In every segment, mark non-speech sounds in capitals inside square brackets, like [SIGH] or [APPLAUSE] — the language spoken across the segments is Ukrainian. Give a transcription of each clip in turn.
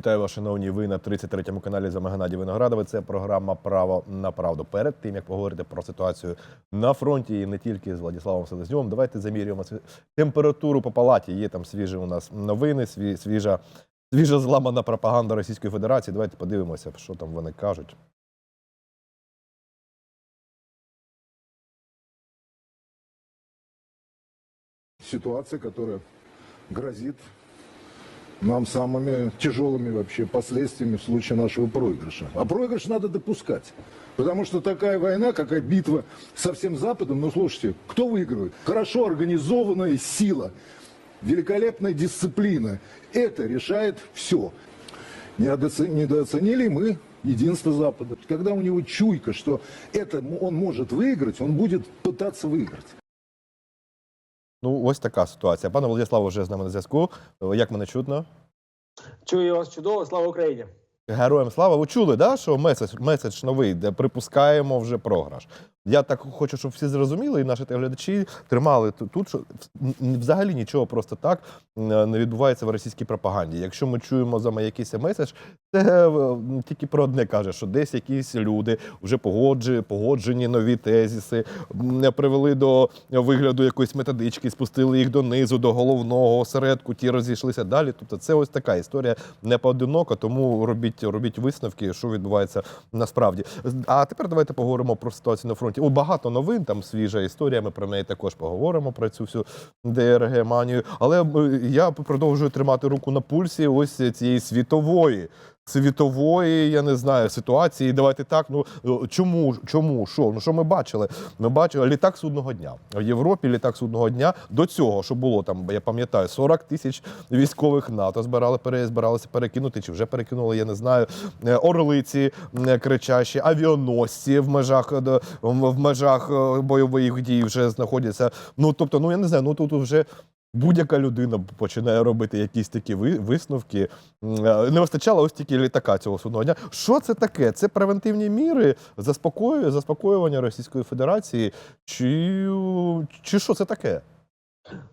Вітаю вас, шановні. Ви на 33-му каналі за Геннадій Виноградове. Це програма Право на правду. Перед тим як поговорити про ситуацію на фронті і не тільки з Владиславом Селезньовим, давайте замірюємо температуру по палаті. Є там свіжі у нас новини, свіжа, свіжа зламана пропаганда Російської Федерації. Давайте подивимося, що там вони кажуть. ситуация, которая грозит нам самыми тяжелыми вообще последствиями в случае нашего проигрыша. А проигрыш надо допускать. Потому что такая война, какая битва со всем Западом, ну слушайте, кто выигрывает? Хорошо организованная сила, великолепная дисциплина. Это решает все. Недооце- Недооценили мы единство Запада. Когда у него чуйка, что это он может выиграть, он будет пытаться выиграть. Ну, ось така ситуація. Пане Владиславе вже з нами на зв'язку. Як мене чутно? Чую вас чудово, слава Україні! Героям слава. Ви чули, да, що меседж, меседж новий, де припускаємо вже програш. Я так хочу, щоб всі зрозуміли, і наші глядачі тримали тут, що взагалі нічого просто так не відбувається в російській пропаганді. Якщо ми чуємо за якийсь меседж, це е, тільки про одне каже, що десь якісь люди вже погоджені, погоджені нові тезіси, привели до вигляду якоїсь методички, спустили їх донизу, до головного осередку, ті розійшлися далі. Тобто це ось така історія не поодинока, тому робіть, робіть висновки, що відбувається насправді. А тепер давайте поговоримо про ситуацію на фронті. О, багато новин, там свіжа історія. Ми про неї також поговоримо про цю всю ДРГ манію. Але е, я продовжую тримати руку на пульсі ось цієї світової. Світової, я не знаю, ситуації. Давайте так. Ну е, чому, чому, що? Ну що ми бачили? Ми бачили літак судного дня в Європі. Літак судного дня до цього, що було там, я пам'ятаю, 40 тисяч військових НАТО збирали пере, збиралися перекинути, чи вже перекинули, я не знаю. Е, Орлиці е, кричащі, авіаносці в межах в межах бойових дій вже знаходяться. Ну тобто, ну я не знаю, ну тут вже. Будь-яка людина починає робити якісь такі ви- висновки. Е, Не вистачало ось тільки літака цього судного. Що це таке? Це превентивні міри заспокоювання Російської Федерації, чи, чи що це таке?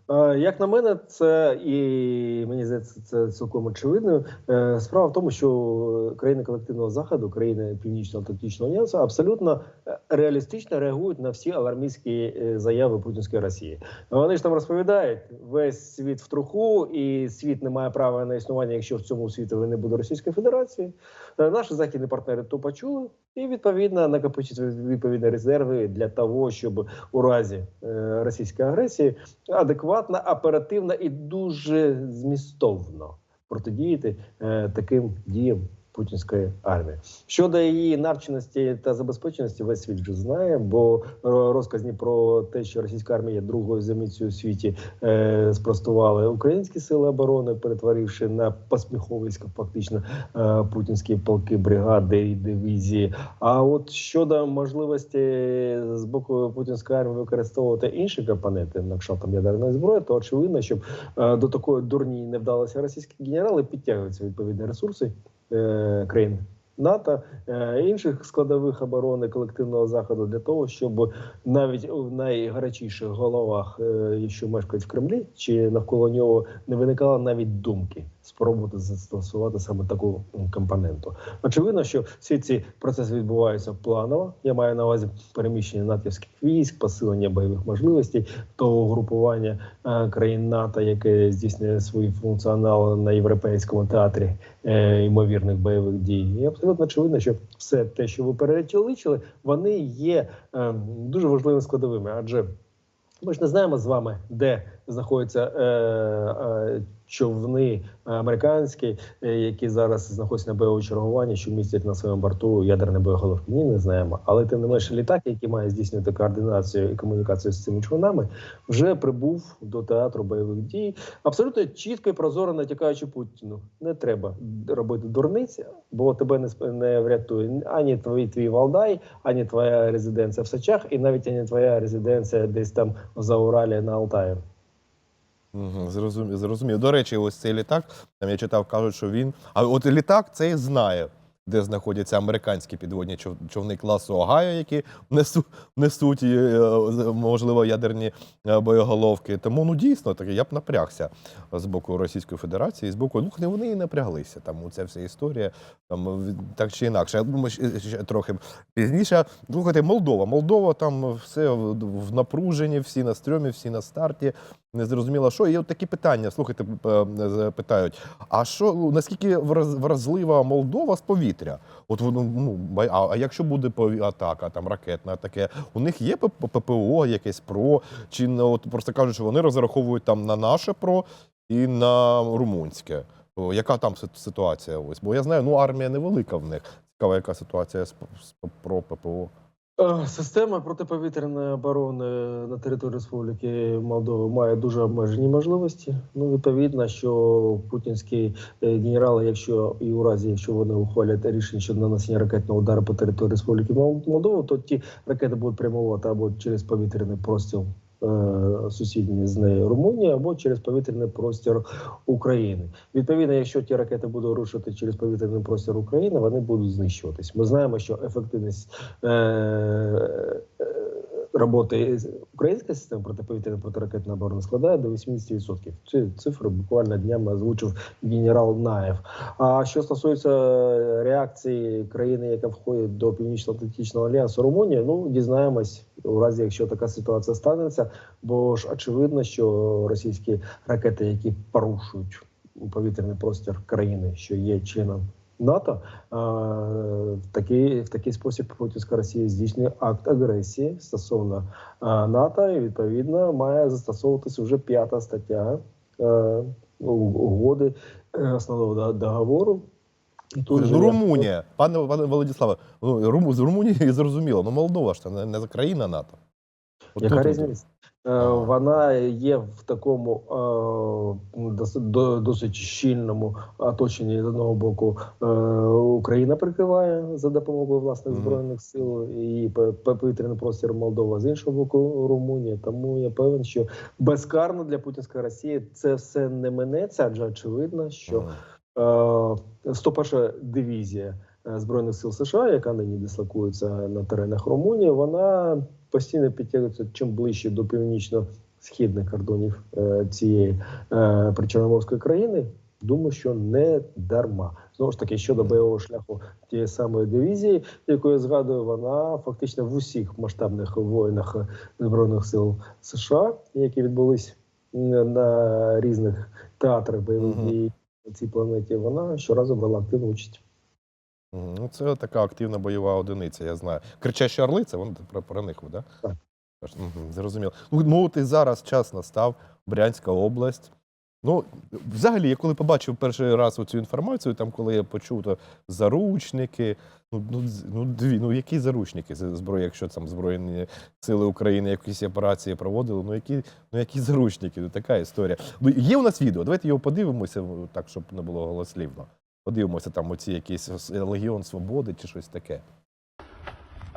Е, Як на мене, це і мені здається, це цілком очевидно. Е, Справа в тому, що країни колективного заходу, країни Північно-Атлантичного альянсу абсолютно е, реалістично реагують на всі алармістські е, заяви Путінської Росії. Вони ж там розповідають, весь світ в труху, і світ не має права на існування, якщо в цьому світі не буде Російської Федерації. Наші західні партнери то почули, і відповідно накопичити відповідні резерви для того, щоб у разі е, російської агресії адекватно, оперативно і дуже змістовно протидіяти е, таким діям путінської армії. Щодо її навченості та забезпеченості, весь світ вже знає, бо е, розказні про те, що російська армія другою заміцею у світі, е, спростували українські сили оборони, перетворивши на посміховисько фактично е, путінські полки, бригади і дивізії. А от щодо можливості з боку путінської армії використовувати інші компоненти на кшталтом ядерної зброї, то очевидно, щоб е, до такої дурні не вдалося російські генерали, підтягуються відповідні ресурси країн. НАТО е, інших складових оборони колективного заходу для того, щоб навіть в найгарячіших головах, е, що мешкають в Кремлі, чи навколо нього не виникало навіть думки спробувати застосувати саме таку компоненту. Очевидно, що всі ці процеси відбуваються планово. Я маю на увазі переміщення натівських військ, посилення бойових можливостей того групування е, країн НАТО, яке здійснює свої функціонали на європейському театрі е, ймовірних бойових дій. І абсолютно очевидно, що все те, що ви перелічили, вони є е, дуже важливими складовими, адже ми ж не знаємо з вами, де знаходяться е, е, човни американські, е, які зараз знаходяться на бойовому чергуванні, що містять на своєму борту ядерні боєголовки. Ні, не знаємо. Але тим не менше, літак, який має здійснювати координацію і комунікацію з цими човнами, вже прибув до театру бойових дій. Абсолютно чітко і прозоро натякаючи Путіну. Не треба робити дурниці, бо тебе не не врятує ані твій твій Валдай, ані твоя резиденція в Сачах, і навіть ані твоя резиденція десь там за Уралі на Алтаї. Угу, зрозумів. До речі, ось цей літак, там я читав, кажуть, що він. А от літак цей знає. де знаходяться американські підводні чов- човни класу Огайо, які несу, несуть е, можливо ядерні е, боєголовки. Тому ну дійсно таке, я б напрягся з боку Російської Федерації, з боку ну вони і напряглися. Там ця вся історія там так чи інакше. Я думаю, ще, трохи пізніше. Слухайте, Молдова. Молдова там все в напруженні, всі на стрьомі, всі на старті. Не зрозуміло, що. І от такі питання, слухайте, питають: а що ну, наскільки враз- вразлива Молдова з повітря? От воно ну а, якщо буде атака, там ракетна таке, у них є ППО, якесь ПРО, чи ну, от просто кажуть, що вони розраховують там на наше ПРО і на румунське. Яка там ситуація? Ось, бо я знаю, ну армія невелика в них. Цікава, яка ситуація з, ПРО, ППО. Е, Система протиповітряної оборони на території Республіки Молдова має дуже обмежені можливості. Ну, відповідно, що путінські е, генерали, якщо і у разі, якщо вони ухвалять рішення щодо нанесення ракетного удару по території Республіки Мол- Молдова, то ті ракети будуть прямувати або через повітряний простір е, сусідньої з нею Румунії, або через повітряний простір України. Відповідно, якщо ті ракети будуть рушити через повітряний простір України, вони будуть знищуватись. Ми знаємо, що ефективність е, роботи української системи протиповітряної протиракетної оборони складає до 80%. Ці цифри буквально днями озвучив генерал Наєв. А що стосується реакції країни, яка входить до Північно-Атлантичного альянсу Румунія, ну дізнаємось у разі, якщо така ситуація станеться, бо ж очевидно, що російські ракети, які порушують повітряний простір країни, що є членом НАТО, в такий, в такий спосіб путінська Росія здійснює акт агресії стосовно НАТО, і відповідно має застосовуватися вже п'ята стаття е, угоди е, основного договору. Тут Ну, Румунія, пане пане Владиславе, ну Руму з Румунії [LAUGHS] зрозуміло, ну Молдова ж це не, не країна НАТО. От Яка різниця? Е, Вона є в такому е, досить, досить щільному оточенні з одного боку. Е, Україна прикриває за допомогою власних збройних сил і повітряний простір Молдова з іншого боку Румунія. Тому я певен, що безкарно для путінської Росії це все не минеться, адже очевидно, що Мгм. Е, 101 дивізія збройних сил США, яка нині дислокується на теренах Румунії, вона постійно підтягується чим ближче до північно-східних кордонів е, цієї е, причорноморської країни. Думаю, що не дарма. Знову ж таки, щодо бойового шляху тієї самої дивізії, яку я згадую, вона фактично в усіх масштабних воїнах збройних сил США, які відбулись на різних театрах бойових дій на цій планеті, вона щоразу брала активну участь. Ну, це така активна бойова одиниця, я знаю. Кричащі орли, це вони про, про них, так? Так. Угу, зрозуміло. Ну, ну, от і зараз час настав, Брянська область. Ну, взагалі, я коли побачив перший раз цю інформацію, там, коли я почув, то заручники. Ну, ну, ну, дві, ну які заручники зброї, якщо там Збройні сили України якісь операції проводили, ну які, ну які заручники, ну така історія. Ну, є у нас відео, давайте його подивимося, так, щоб не було голослівно. Подивимося, там оці якісь с- Легіон Свободи чи щось таке.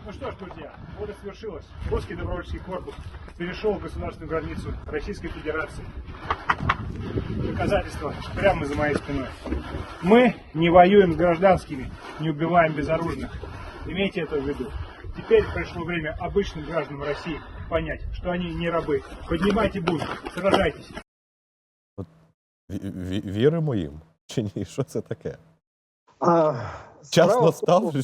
Ну что ж, друзья, вот и свершилось. Русский добровольческий корпус перешел государственную границу Российской Федерации. Доказательства прямо за моей спиной. Мы не воюем с гражданскими, не убиваем безоружных. Имейте это в виду. Теперь пришло время обычным гражданам России понять, что они не рабы. Поднимайте бунт, сражайтесь. Ві- ві- Віримо їм чи ні? Що це таке? А, Час настав?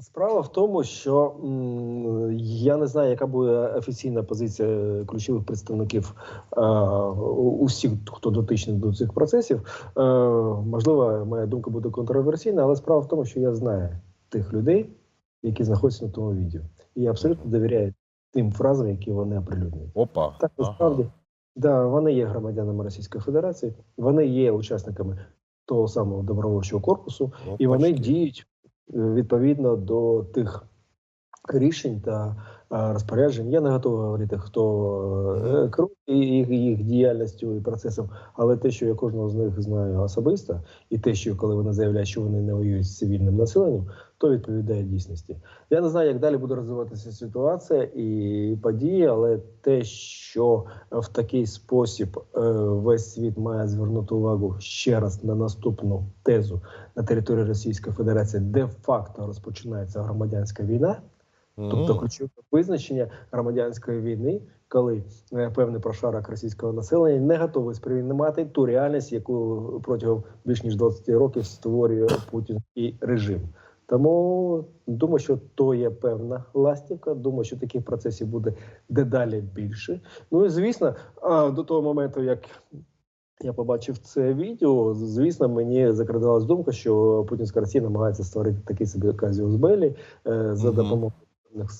Справа в тому, що я не знаю, яка буде офіційна позиція ключових представників е, усіх, хто дотичний до цих процесів. Е, можливо, моя думка буде контроверсійна, але справа в тому, що я знаю тих людей, які знаходяться на тому відео. І я абсолютно довіряю тим фразам, які вони оприлюднюють. Опа. Так, Ага. Да, вони є громадянами Російської Федерації, вони є учасниками того самого добровольчого корпусу, і вони Опачки. діють е, відповідно до тих рішень та е, розпоряджень. Я не готовий говорити, хто е, керує їх, їх діяльністю і процесом, але те, що я кожного з них знаю особисто, і те, що коли вони заявляють, що вони не воюють з цивільним населенням, то відповідає дійсності. Я не знаю, як далі буде розвиватися ситуація і події, але те, що в такий спосіб е, весь світ має звернути увагу ще раз на наступну тезу на території Російської Федерації, де факто розпочинається громадянська війна. Тобто ключове визначення громадянської війни, коли е, певний прошарок російського населення не готовий сприймати ту реальність, яку протягом більш ніж 20 років створює путінський режим. Тому думаю, що то є певна ластівка. Думаю, що таких процесів буде дедалі більше. Ну і звісно, до того моменту, як я побачив це відео, звісно, мені закрадалась думка, що путінська Росія намагається створити такий собі казіус Белі е, за допомогою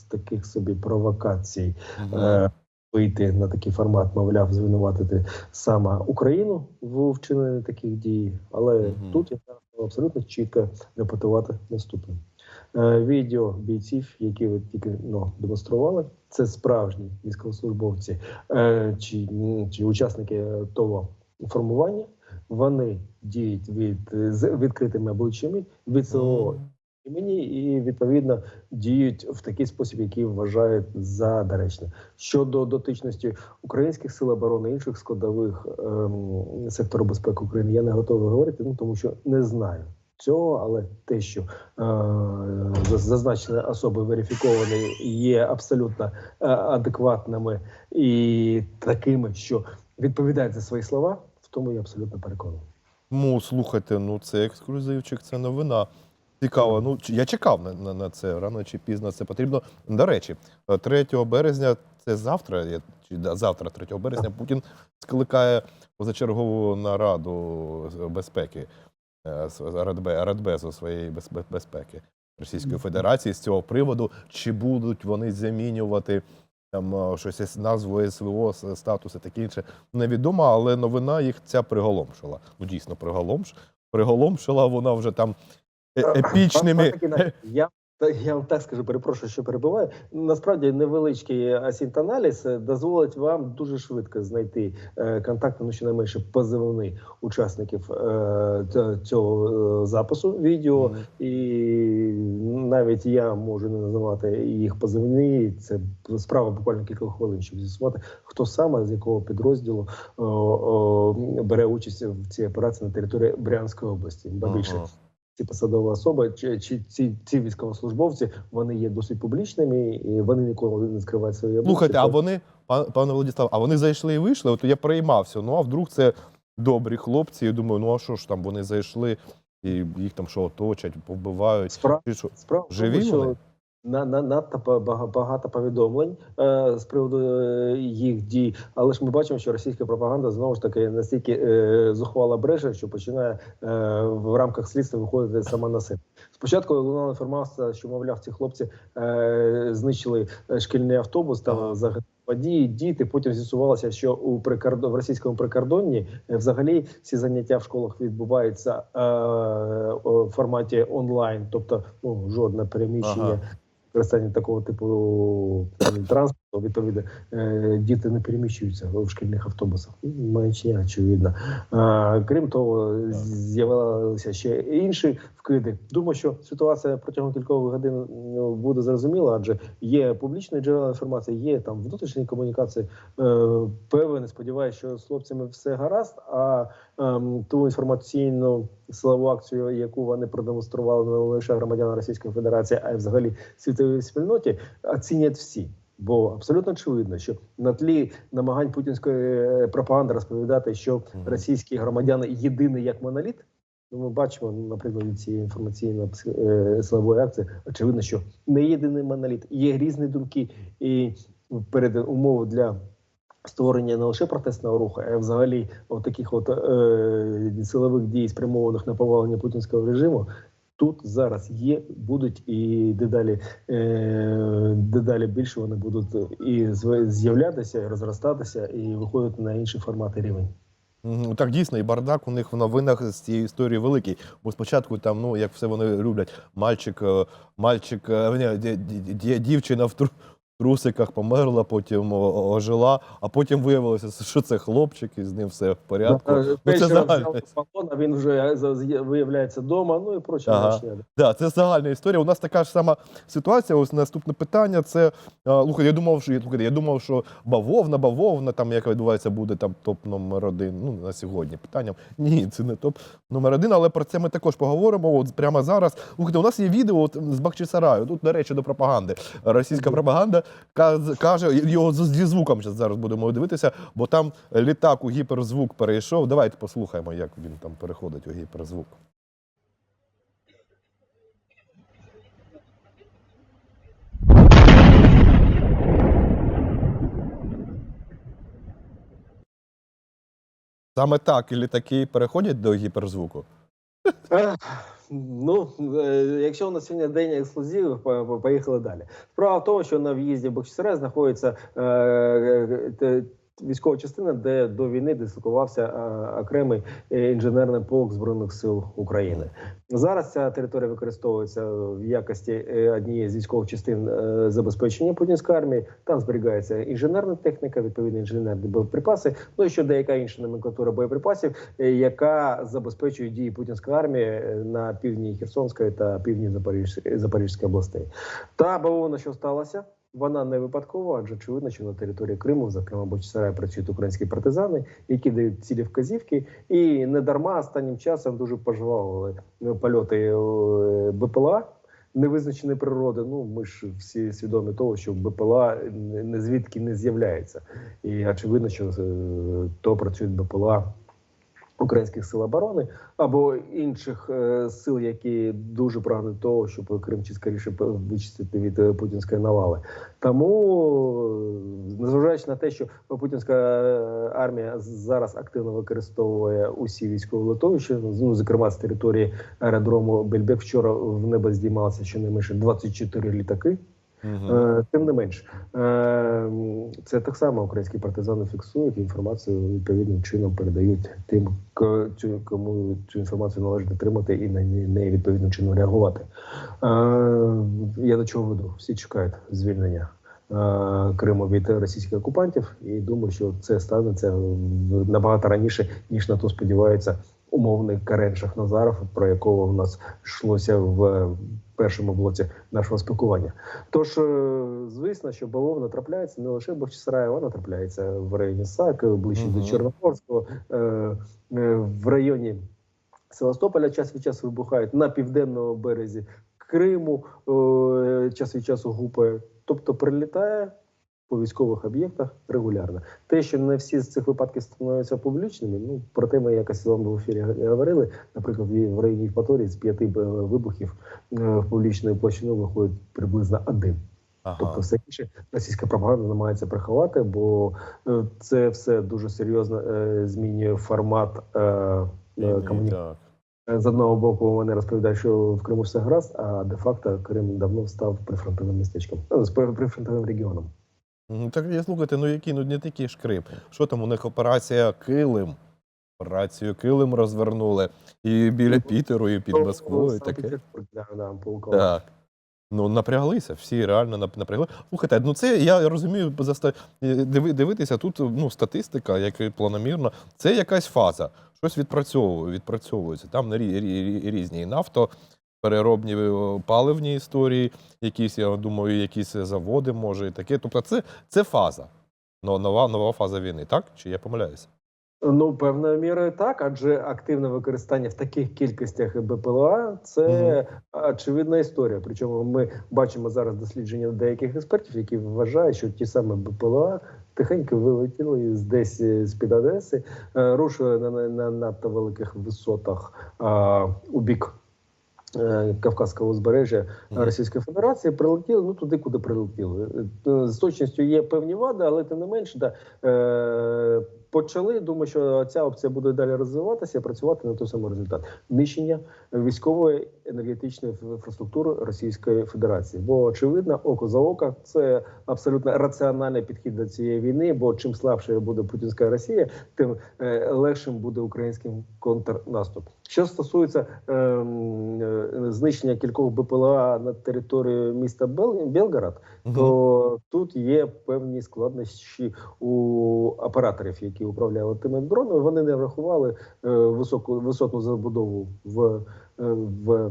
таких собі провокацій. Е, Вийти на такий формат, мовляв, звинуватити саме Україну в вчиненні таких дій, але Мгм. тут я зараз абсолютно чітко репетувати наступне. Е, відео бійців, які ви тільки ну, демонстрували, це справжні військовослужбовці е, чи, чи учасники того формування. Вони діють від з відкритими обличчями від свого імені і відповідно діють в такий спосіб, який вважають за доречне. Щодо дотичності українських сил оборони інших складових ем, сектору безпеки України, я не готовий говорити, ну тому що не знаю. Цього, але те, що е, зазначені особи верифіковані, є абсолютно е, адекватними і такими, що відповідають за свої слова, в тому я абсолютно переконаний. Ну, слухайте, ну це ексклюзивчик, це новина. Цікаво. Ну, я чекав на, на, на це. Рано чи пізно це потрібно. До речі, е, 3 березня, це завтра, я- чи да, завтра, 3 березня, Путін скликає позачергову нараду безпеки е, Радбе, Радбезу своєї без- без- безпеки Російської Федерації з цього приводу. Чи будуть вони замінювати там е, щось назву СВО, статус і таке інше, невідомо, але новина їх ця приголомшила. Ну, дійсно, приголомш, приголомшила вона вже там е- епічними. [LAUGHS] Я, я вам так скажу, перепрошую, що перебуваю. Насправді невеличкий асінт-аналіз е, дозволить вам дуже швидко знайти е, контакти, ну щонайменше позивний учасників е, цього е, запису відео. І навіть я можу не називати їх позивні. Це справа буквально кілька хвилин, щоб з'ясувати, хто саме з якого підрозділу бере участь в цій операції на території Брянської області. Ба більше. Ці посадові особи чи, чи ці, ці військовослужбовці вони є досить публічними і вони ніколи не скривають свої обличчя. Слухайте, а вони, пан- пане Владислав, а вони зайшли і вийшли. От я переймався. Ну а вдруг це добрі хлопці? Я думаю, ну а що ж там, вони зайшли і їх там що оточать, повбивають. Справ... Чи що? Справ... тому, Живі що вони? На, на надто ба- багато повідомлень е, з приводу е, їх дій, але ж ми бачимо, що російська пропаганда знову ж таки настільки е, зухвала бреже, що починає е, в рамках слідства виходити сама на себе. Спочатку лунала інформація, що мовляв, ці хлопці е, знищили е, шкільний автобус, там Ага. загинули водії, діти. Потім з'ясувалося, що у прикордон в російському прикордонні е, взагалі всі заняття в школах відбуваються е, в форматі онлайн, тобто ну жодне переміщення. Ага. Використання такого типу м, транспорту, відповідно, е, діти не переміщуються в шкільних автобусах. Маячня, очевидно. Крім того, з'явилися ще інші вкиди. Думаю, що ситуація протягом кількох годин ну, буде зрозуміла, адже є публічні джерела інформації, є там внутрішні комунікації. Е, певен, сподіваюся, що з хлопцями все гаразд. А ем, ту інформаційну силову акцію, яку вони продемонстрували не лише громадянам Російської Федерації, а й взагалі світовій спільноті, оцінять всі. Бо абсолютно очевидно, що на тлі намагань путінської е, пропаганди розповідати, що російські громадяни єдиний як моноліт. Ну, ми бачимо на прикладі цієї інформаційної е, силової акції. Очевидно, що не єдиний моноліт, є різні думки, і перед умови для створення не лише протестного руху, а взагалі от таких от е, силових дій, спрямованих на повалення путінського режиму. Тут зараз є, будуть і дедалі, е, дедалі більше вони будуть і з'являтися, і розростатися, і виходити на інші формати рівень. Так дійсно, і бардак у них в новинах з цієї історії великий. Бо спочатку там, ну як все вони люблять, мальчик, е, мальчик, е, дівчина в. Трусиках померла, потім ожила, а потім виявилося, [LAUGHS] що це хлопчик, і з ним все в порядку. Е, Ну, це загальна а він вже з'є- виявляється вдома, ну і проче. Ага. Да, це загальна історія. У нас така ж сама ситуація. Ось наступне питання. Це а, слухай, я думав, що слухайте, я думав, що бавовна, бавовна, там як відбувається, буде там топ номер один. Ну на сьогодні питання. Ні, це не топ номер один, але про це ми також поговоримо. От прямо зараз. Слухайте, у нас є відео от, з Бахчисараю. Тут, до речі, до пропаганди. Російська пропаганда каже, його зі звуком зараз будемо дивитися, бо там літак у гіперзвук перейшов. Давайте послухаємо, як він там переходить у гіперзвук. Саме так і літаки переходять до гіперзвуку. Ну, е, якщо у нас сьогодні день ексклюзивів, по- по- поїхали далі. Справа в тому, що на в'їзді в Бахчисарай знаходиться е, е, військова частина, де до війни дислокувався е, окремий е, інженерний полк збройних сил України. Зараз ця територія використовується в якості е, однієї з військових частин забезпечення путінської армії. Там зберігається інженерна техніка, відповідні інженерні боєприпаси. Ну і ще деяка інша номенклатура боєприпасів, яка забезпечує дії путінської армії на півдні Херсонської та півдні Запорізької областей. Та бавовна, що сталося. Вона не випадкова, адже очевидно, що на території Криму, зокрема Бочсарай, працюють українські партизани, які дають цілі вказівки, і не дарма останнім часом дуже пожвавили е, польоти е, БПЛА невизначеної природи. Ну ми ж всі свідомі того, що БПЛА не звідки не з'являється, і очевидно, що е, то працюють БПЛА українських сил оборони або інших е, сил, які дуже прагнуть того, щоб Крим чи скоріше вичистити від е, путінської навали. Тому, е, незважаючи на те, що путінська армія зараз активно використовує усі військові литовища, ну зокрема з території аеродрому Бельбек, вчора в небо здіймалося щонайменше 24 літаки. Е, Тим не менш, е, це так само українські партизани фіксують інформацію відповідним чином передають тим, кому цю інформацію належить отримати і на неї відповідним чином реагувати. Е, Я до чого веду? Всі чекають звільнення. Криму від російських окупантів, і думаю, що це станеться набагато раніше, ніж на то сподівається умовний Карен Шахназаров, про якого в нас йшлося в першому блоці нашого спілкування. Тож, е, звісно, що бавовна трапляється не лише в Бахчисараї, вона трапляється в районі САК, ближче Мгм. до Чорноморського, е, е, в районі Севастополя час від часу вибухають на південному березі Криму, час від часу гупає. Тобто прилітає по військових об'єктах регулярно. Те, що не всі з цих випадків становляться публічними, ну про те ми якось з вами в ефірі говорили. Наприклад, в районі Євпаторії з п'яти е, вибухів е, в публічну площину виходить приблизно один. Ага. Тобто, все інше російська пропаганда намагається приховати, бо е, це все дуже серйозно змінює формат комунікації. З одного боку, вони розповідають, що в Криму все гаразд, а де-факто Крим давно став прифронтовим містечком, ну, з прифронтовим регіоном. Ну, так я слухайте, ну які ну не такі ж Крим. Що там у них операція Килим? Операцію Килим розвернули і біля Пітеру, і під Москвою. і Таке. Так. Ну, напряглися, всі реально нап- напрягли. Слухайте, ну це я розумію, е, диви- дивитися тут ну, статистика, як планомірно, це якась фаза. Щось відпрацьовує, відпрацьовується. Там різні і нафто, переробні е, паливні історії, якісь, я думаю, якісь заводи, може, і таке. Тобто, це, це фаза. Но- Нова, нова фаза війни, так? Чи я помиляюся? Ну, певною мірою так, адже активне використання в таких кількостях БПЛА це Мгм. очевидна історія. Причому ми бачимо зараз дослідження деяких експертів, які вважають, що ті самі БПЛА тихенько вилетіли з десь з під Одеси, е, рушили на, на, на надто великих висотах а, у бік. Е, Кавказського узбережжя Російської Федерації прилетіли ну туди, куди прилетіли. Е, З точністю є певні вади, але тим не менше, да, е, почали. Думаю, що ця опція буде далі розвиватися і працювати на той самий результат нищення військової енергетичної інфраструктури Російської Федерації. Бо очевидно, око за око це абсолютно раціональний підхід до цієї війни. Бо чим слабше буде путінська Росія, тим е, легшим буде українським контрнаступ. Що стосується ем, е, знищення кількох БПЛА на території міста Бел- Белгород, то тут є певні складнощі у операторів, які управляли тими дронами. Вони не врахували е, високу висотну забудову в, е, в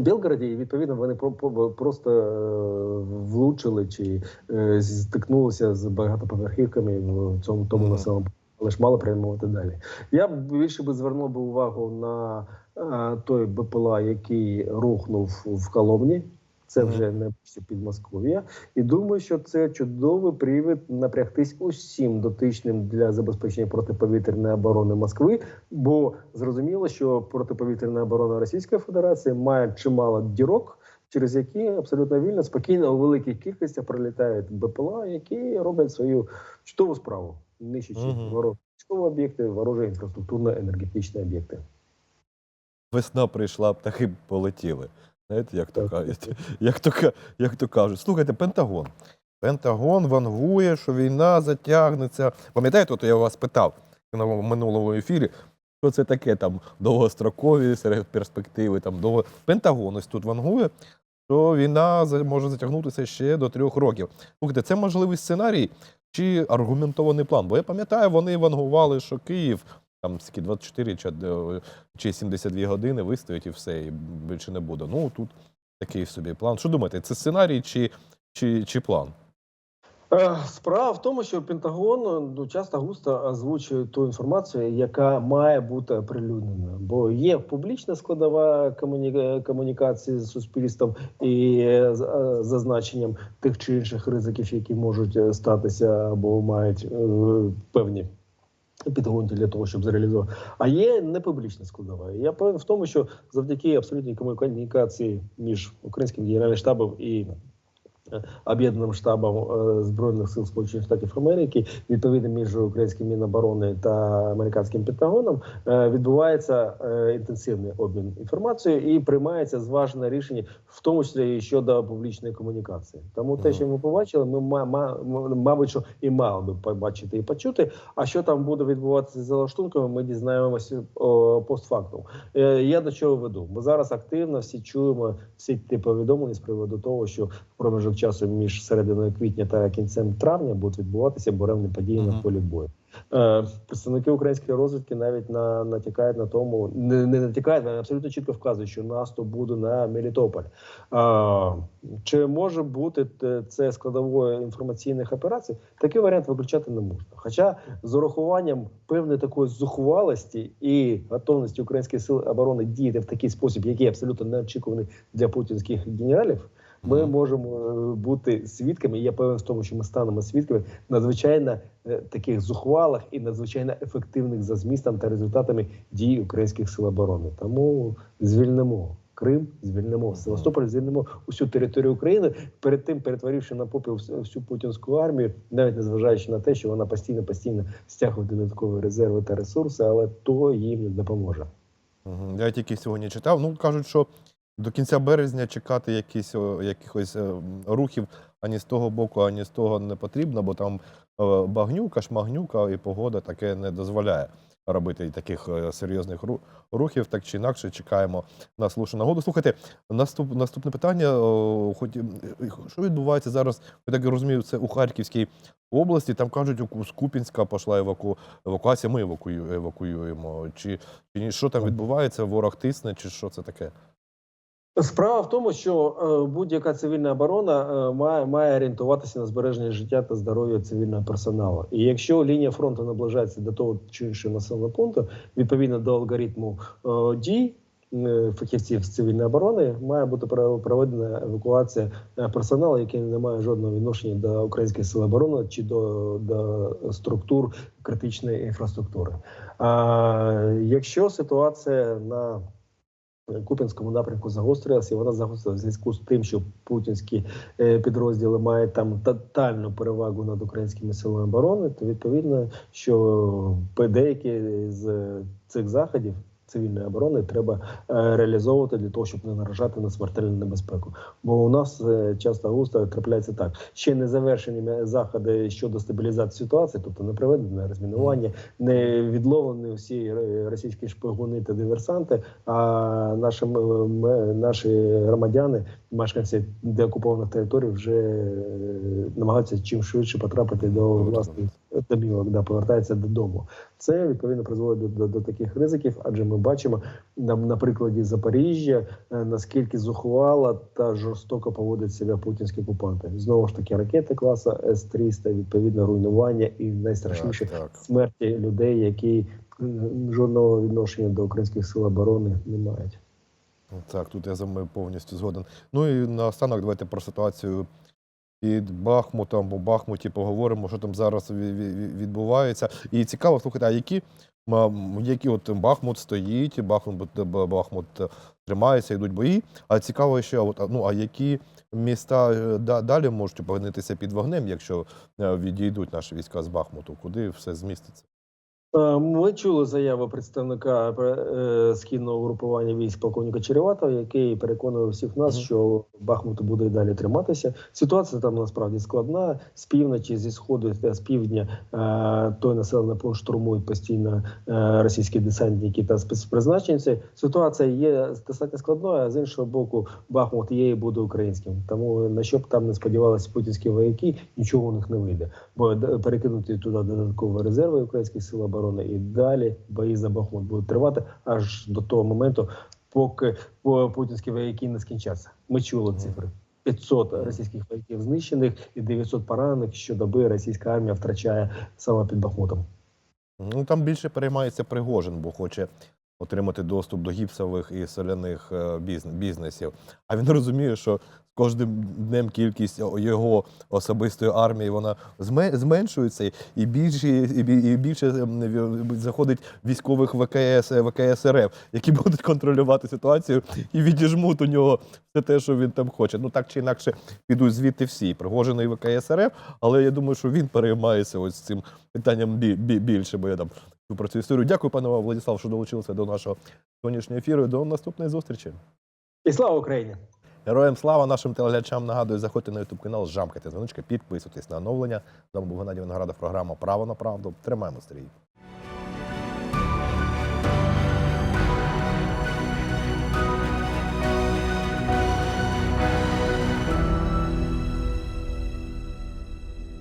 Білгороді, і відповідно вони про- про- просто е, влучили чи е, стикнулися з багатоповерхівками в цьому тому населеному. Але ж мало прямувати далі. Я б більше би звернув би увагу на е, той БПЛА, який рухнув в Коломні. Це вже не Підмосков'я. І думаю, що це чудовий привід напрягтись усім дотичним для забезпечення протиповітряної оборони Москви. Бо зрозуміло, що протиповітряна оборона Російської Федерації має чимало дірок, через які абсолютно вільно, спокійно у великих кількостях прилітають БПЛА, які роблять свою чудову справу, нищачи Мгм. ворожі військові об'єкти, ворожі інфраструктурно-енергетичні об'єкти. Весна прийшла, птахи полетіли. Знаєте, як то кажуть? [LAUGHS] Як то, як то кажуть. Слухайте, Пентагон. Пентагон вангує, що війна затягнеться. Пам'ятаєте, от я вас питав на минулому ефірі, що це таке там довгострокові перспективи, там довго. Пентагон ось тут вангує, що війна може затягнутися ще до трьох років. Слухайте, це можливий сценарій чи аргументований план? Бо я пам'ятаю, вони вангували, що Київ там скільки 24 чи, е, чи 72 години вистоїть і все, і більше не буде. Ну тут такий собі план. Що думаєте, це сценарій чи, чи, чи план? Е, Справа в тому, що Пентагон ну, часто густо озвучує ту інформацію, яка має бути оприлюднена. Бо є публічна складова комуні... комунікації з суспільством і е, е, зазначенням тих чи інших ризиків, які можуть е, статися або мають е, певні. Підґрунті для того, щоб зреалізувати. А є непублічна складова. Я певен в тому, що завдяки абсолютній комунікації між українським генеральним штабом і об'єднаним штабом е, збройних сил Сполучених Штатів Америки, відповідно між українським Міноборони та американським Пентагоном, е, відбувається е, інтенсивний обмін інформацією і приймається зважене рішення, в тому числі і щодо публічної комунікації. Тому те, що ми побачили, ми ма- ма- мабуть, що і мали би побачити і почути. А що там буде відбуватися за лаштунками, ми дізнаємося постфактум. Я до чого веду? Бо зараз активно всі чуємо всі ті повідомлення з приводу того, що проміжок часу між серединою квітня та кінцем травня будуть відбуватися буремні події Мгм. на полі бою. Е, представники української розвідки навіть на натякають на тому, не, не натякають, вони абсолютно чітко вказують, що наступ буде на Мелітополь. А, чи може бути це складовою інформаційних операцій? Такий варіант виключати не можна. Хоча з урахуванням певної такої зухвалості і готовності українських сил оборони діяти в такий спосіб, який абсолютно неочікуваний для путінських генералів. Ми можемо е, бути свідками. і Я певен в тому, що ми станемо свідками надзвичайно е, таких зухвалих і надзвичайно ефективних за змістом та результатами дій українських сил оборони. Тому звільнимо Крим, звільнимо Севастополь, звільнимо усю територію України. Перед тим перетворивши на попіл всю- путінську армію, навіть незважаючи на те, що вона постійно постійно стягує додаткові резерви та ресурси, але то їм не допоможе. Я тільки сьогодні читав. Ну кажуть, що до кінця березня чекати якісь, якихось е, рухів ані з того боку, ані з того не потрібно, бо там е, багнюка, шмагнюка і погода таке не дозволяє робити таких е, серйозних ру- рухів. Так чи інакше чекаємо на слушну нагоду. Слухайте, наступ, наступне питання. Хоч що відбувається зараз? Я так розумію, це у Харківській області. Там кажуть, у- з Купінська пішла еваку... евакуація. Ми евакую... евакуюємо. Чи, чи ні? що там відбувається? Ворог тисне, чи що це таке? Справа в тому, що е, будь-яка цивільна оборона е, має, має орієнтуватися на збереження життя та здоров'я цивільного персоналу. І якщо лінія фронту наближається до того чи іншого населеного пункту, відповідно до алгоритму е, дій фахівців з цивільної оборони, має бути про- проведена евакуація персоналу, який не має жодного відношення до українських сил оборони чи до, до структур критичної інфраструктури. А якщо ситуація на Купінському напрямку загострилася, і вона загострилася в зв'язку з тим, що путінські е, підрозділи мають там тотальну перевагу над українськими силами оборони. То відповідно, що деякі з цих заходів цивільної оборони треба е, реалізовувати для того, щоб не наражати на смертельну небезпеку. Бо у нас е, часто густо трапляється так: ще не завершені заходи щодо стабілізації ситуації, тобто не проведене розмінування, не відловлені всі російські шпигуни та диверсанти. А наші, наші громадяни, мешканці деокупованих територій, вже е, намагаються чим швидше потрапити до власних домівок, да, повертаються додому. Це відповідно призводить до, до, до таких ризиків, адже ми бачимо на, на прикладі Запоріжжя, е, наскільки зухвала та жорстоко поводять себе путінські окупанти. Знову ж таки, ракети класу С-300, відповідно руйнування і найстрашніше Так, так. смерті людей, які жодного відношення до українських сил оборони не мають. Так, тут я за мною повністю згоден. Ну і наостанок давайте про ситуацію під Бахмутом, бо Бахмуті поговоримо, що там зараз ві- ві- ві- відбувається. І цікаво, слухайте, а які, які от Бахмут стоїть, Бахмут, Бахмут е, тримається, йдуть бої. А цікаво ще, от, ну, а які міста е, да- далі можуть опинитися під вогнем, якщо е, відійдуть наші війська з Бахмуту? Куди все зміститься? Е, Ми чули заяву представника е, східного групування військ полковника Череватова, який переконував всіх нас, що Бахмут буде і далі триматися. Ситуація там насправді складна. З півночі, зі сходу та з півдня е, той населений пункт штурмують постійно е, російські десантники та спецпризначенці. Ситуація є достатньо складною, а з іншого боку, Бахмут є і буде українським. Тому на що б там не сподівалися путінські вояки, нічого у них не вийде. Бо перекинути туди додаткові резерви українських сил оборони і далі бої за Бахмут будуть тривати аж до того моменту, поки путінські вояки не скінчаться. Ми чули цифри. 500 російських вояків знищених і 900 поранених щодоби російська армія втрачає саме під Бахмутом. Ну там більше переймається Пригожин, бо хоче отримати доступ до гіпсових і соляних е, бізнесів. А він розуміє, що з кожним днем кількість його особистої армії вона зменшується, і більше, і більше ем, заходить військових ВКС, ВКС РФ, які [LAUGHS] будуть контролювати ситуацію і відіжмуть у нього все те, що він там хоче. Ну так чи інакше підуть звідти всі. Пригожин і ВКС РФ, але я думаю, що він переймається ось цим питанням бі- бі- більше, бо я там про цю історію. Дякую, пане Владислав, що долучилися до нашого сьогоднішнього ефіру. До наступної зустрічі. І слава Україні! Героям слава нашим телеглядачам. Нагадую, заходьте на ютуб канал, жамкайте дзвоночка, підписуйтесь на оновлення. З вами був Геннадій Виноградов, програма Право на правду. Тримаємо стрій.